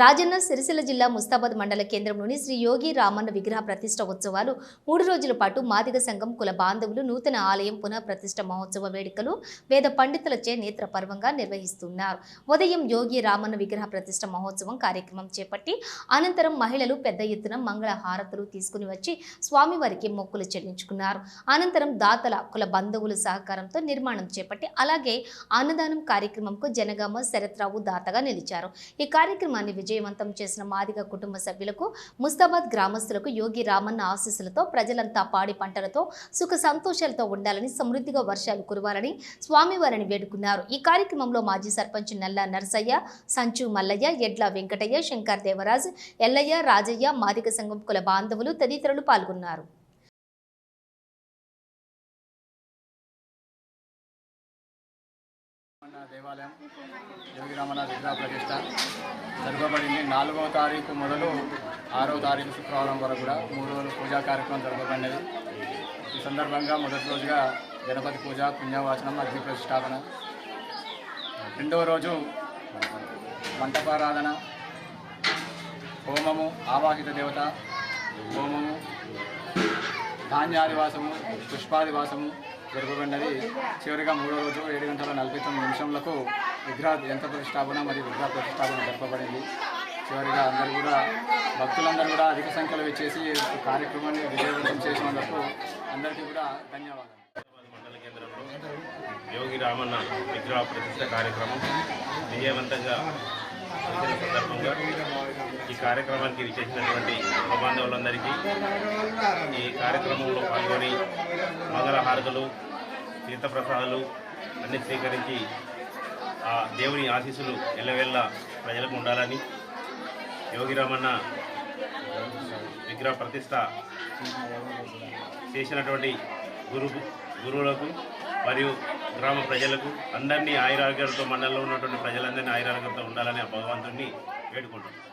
రాజన్న సిరిసిల్ల జిల్లా ముస్తాబాద్ మండల కేంద్రంలోని శ్రీ యోగి రామన్న విగ్రహ ప్రతిష్ట ఉత్సవాలు మూడు రోజుల పాటు మాదిగ సంఘం కుల బాంధవులు నూతన ఆలయం పునఃప్రతిష్ట మహోత్సవ వేడుకలు వేద పండితులచే నేత్ర పర్వంగా నిర్వహిస్తున్నారు. ఉదయం యోగి రామన్న విగ్రహ ప్రతిష్ట మహోత్సవం కార్యక్రమం చేపట్టి అనంతరం మహిళలు పెద్ద ఎత్తున మంగళ హారతులు తీసుకుని వచ్చి స్వామివారికి మొక్కులు చెల్లించుకున్నారు. అనంతరం దాతల కుల బంధువుల సహకారంతో నిర్మాణం చేపట్టి అలాగే అన్నదానం కార్యక్రమంకు జనగామ శరత్రావు దాతగా నిలిచారు. ఈ కార్యక్రమాన్ని విజయవంతం చేసిన మాదిగ కుటుంబ సభ్యులకు ముస్తాబాద్ గ్రామస్తులకు యోగి రామన్న ఆశీస్సులతో ప్రజలంతా పాడి పంటలతో సుఖ సంతోషాలతో ఉండాలని సమృద్ధిగా వర్షాలు కురవాలని స్వామివారిని వేడుకున్నారు. ఈ కార్యక్రమంలో మాజీ సర్పంచ్ నల్ల నర్సయ్య సంచు మల్లయ్య ఎడ్ల వెంకటయ్య శంకర్ దేవరాజ్ ఎల్లయ్య రాజయ్య మాదిగ సంఘం కుల బాంధవులు తదితరులు పాల్గొన్నారు. దేవాలయం యోగి రామన్న విగ్రహ ప్రతిష్ట. జరగబడింది. నాలుగవ తారీఖు మొదలు ఆరవ తారీఖు శుక్రవారం వరకు కూడా మూడు రోజులు పూజా కార్యక్రమం జరగబడినది. ఈ సందర్భంగా మొదటి రోజుగా గణపతి పూజ పుణ్యవాచనం అగ్ని ప్రతిష్టాపన. రెండవ రోజు మంటపారాధన హోమము ఆవాహిత దేవత హోమము ధాన్యాదివాసము పుష్పాదివాసము జరగబడినది చివరిగా మూడో రోజు ఏడు గంటల నలభై తొమ్మిది నిమిషంలకు విగ్రహ యంత్ర ప్రతిష్టాపన మరియు విగ్రహ ప్రతిష్టాపన జరపబడింది. చివరిగా అందరూ కూడా భక్తులందరూ కూడా అధిక సంఖ్యలో వచ్చేసి కార్యక్రమాన్ని విజయవంతం చేసినందుకు అందరికీ కూడా ధన్యవాదాలు. మండల కేంద్రంలో యోగి రామన్న విగ్రహ ప్రతిష్ట కార్యక్రమం విజయవంతంగా సందర్భంగా ఈ కార్యక్రమానికి విచ్చేసినటువంటి బాంధవులందరికీ ఈ కార్యక్రమంలో పాల్గొని మంగళ హారతులు తీర్థప్రసాదాలు అన్ని స్వీకరించి ఆ దేవుని ఆశీస్సులు ఎల్లవేళ ప్రజలకు ఉండాలని యోగిరామన్న విగ్రహ ప్రతిష్ట చేసినటువంటి గురు గురువులకు మరియు గ్రామ ప్రజలకు అందరినీ ఆయురారోగ్యాలతో మండలంలో ఉన్నటువంటి ప్రజలందరినీ ఆయురారోగ్యంతో ఉండాలని ఆ భగవంతుడిని వేడుకుంటున్నాను